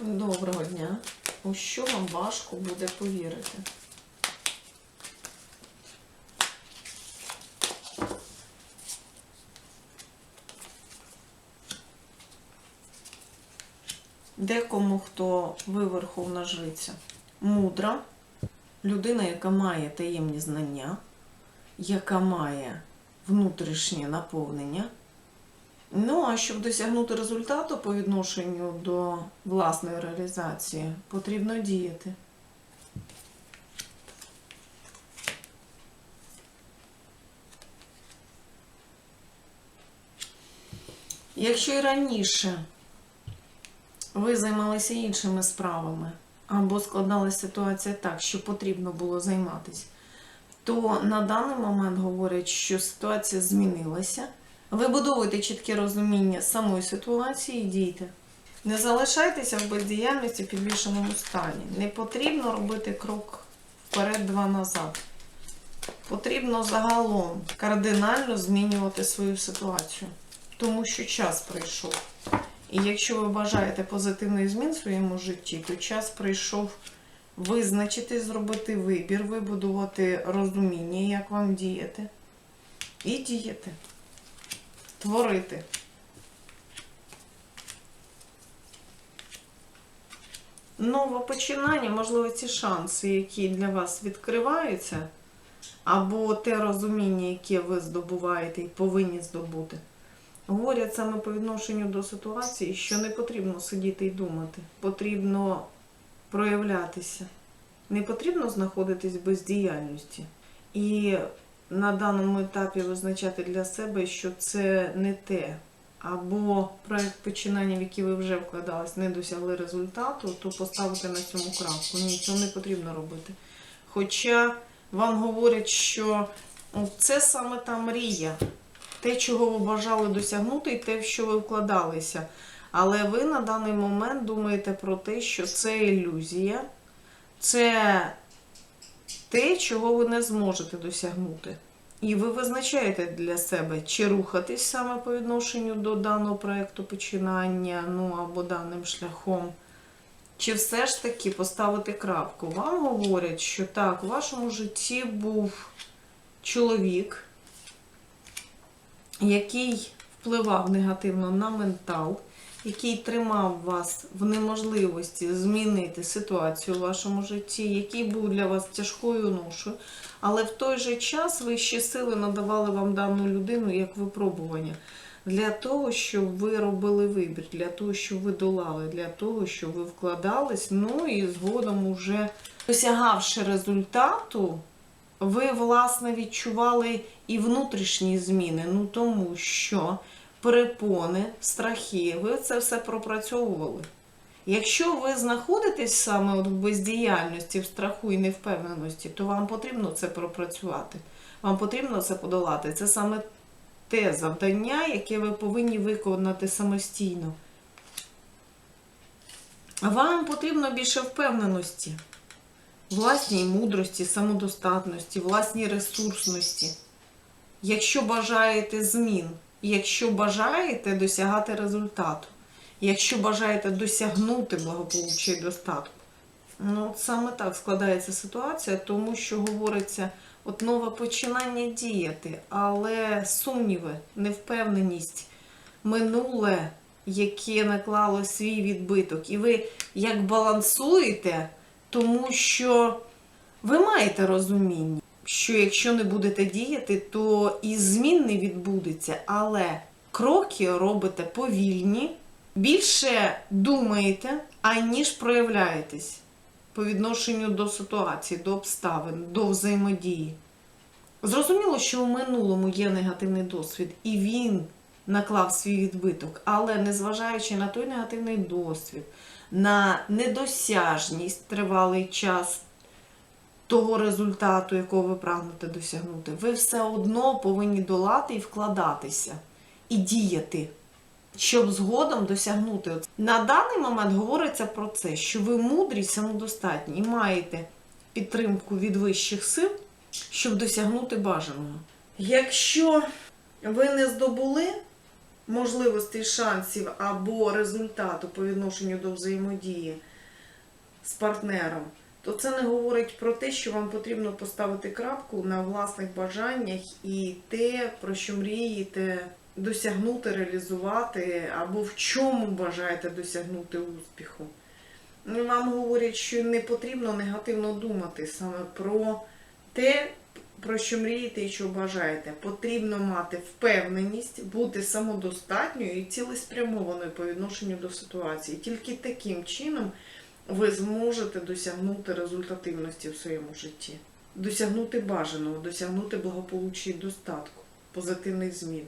Доброго дня. У що вам важко буде повірити? Декому хто ви верховна жриця, мудра, людина, яка має таємні знання, яка має внутрішнє наповнення. Ну, а щоб досягнути результату по відношенню до власної реалізації, потрібно діяти. Якщо і раніше ви займалися іншими справами, або складалася ситуація так, що потрібно було займатися, то на даний момент говорять, що ситуація змінилася. Вибудовуйте чітке розуміння самої ситуації і дійте. Не залишайтеся в бездіяльності в підвішеному стані. Не потрібно робити крок вперед, два назад. Потрібно загалом кардинально змінювати свою ситуацію, тому що час прийшов. І якщо ви бажаєте позитивних змін в своєму житті, то час прийшов визначити, зробити вибір, вибудувати розуміння, як вам діяти. І діяти. Творити. Нове починання, можливо, ці шанси, які для вас відкриваються, або те розуміння, яке ви здобуваєте і повинні здобути, говорять саме по відношенню до ситуації, що не потрібно сидіти і думати, потрібно проявлятися. Не потрібно знаходитись в бездіяльності. І на даному етапі визначати для себе, що це не те. Або проект починання, в який ви вже вкладались, не досягли результату, то поставити на цьому крапку. Ні, цього не потрібно робити. Хоча вам говорять, що ну, це саме та мрія, те, чого ви бажали досягнути, і те, в що ви вкладалися. Але ви на даний момент думаєте про те, що це ілюзія, це те, чого ви не зможете досягнути. І ви визначаєте для себе, чи рухатись саме по відношенню до даного проєкту починання, ну або даним шляхом, чи все ж таки поставити крапку. Вам говорять, що так, у вашому житті був чоловік, який впливав негативно на ментал, який тримав вас в неможливості змінити ситуацію у вашому житті, який був для вас тяжкою ношою, але в той же час вищі сили надавали вам дану людину як випробування. Для того, щоб ви робили вибір, для того, щоб ви долали, для того, щоб ви вкладались, ну і згодом, уже досягавши результату, ви, власне, відчували і внутрішні зміни. Ну тому що перепони, страхи, ви це все пропрацьовували. Якщо ви знаходитесь саме от в бездіяльності, в страху і невпевненості, то вам потрібно це пропрацювати. Вам потрібно це подолати. Це саме те завдання, яке ви повинні виконати самостійно. Вам потрібно більше впевненості, власній мудрості, самодостатності, власній ресурсності. Якщо бажаєте змін, якщо бажаєте досягати результату, якщо бажаєте досягнути благополуччя і достатку. Ну, от саме так складається ситуація, тому що говориться от нове починання діяти, але сумніви, невпевненість, минуле, яке наклало свій відбиток. І ви як балансуєте, тому що ви маєте розуміння, що якщо не будете діяти, то і змін не відбудеться, але кроки робите повільні, більше думаєте, аніж проявляєтесь по відношенню до ситуації, до обставин, до взаємодії. Зрозуміло, що у минулому є негативний досвід, і він наклав свій відбиток, але незважаючи на той негативний досвід, на недосяжність тривалий час того результату, якого ви прагнете досягнути, ви все одно повинні долати і вкладатися, і діяти, щоб згодом досягнути. На даний момент говориться про це, що ви мудрі, самодостатні і маєте підтримку від вищих сил, щоб досягнути бажаного. Якщо ви не здобули можливостей, шансів або результату по відношенню до взаємодії з партнером, то це не говорить про те, що вам потрібно поставити крапку на власних бажаннях і те, про що мрієте досягнути, реалізувати, або в чому бажаєте досягнути успіху. Ну, Вам говорять, що не потрібно негативно думати саме про те, про що мрієте і що бажаєте. Потрібно мати впевненість, бути самодостатньою і цілеспрямованою по відношенню до ситуації. Тільки таким чином ви зможете досягнути результативності в своєму житті, досягнути бажаного, досягнути благополуччя і достатку, позитивних змін.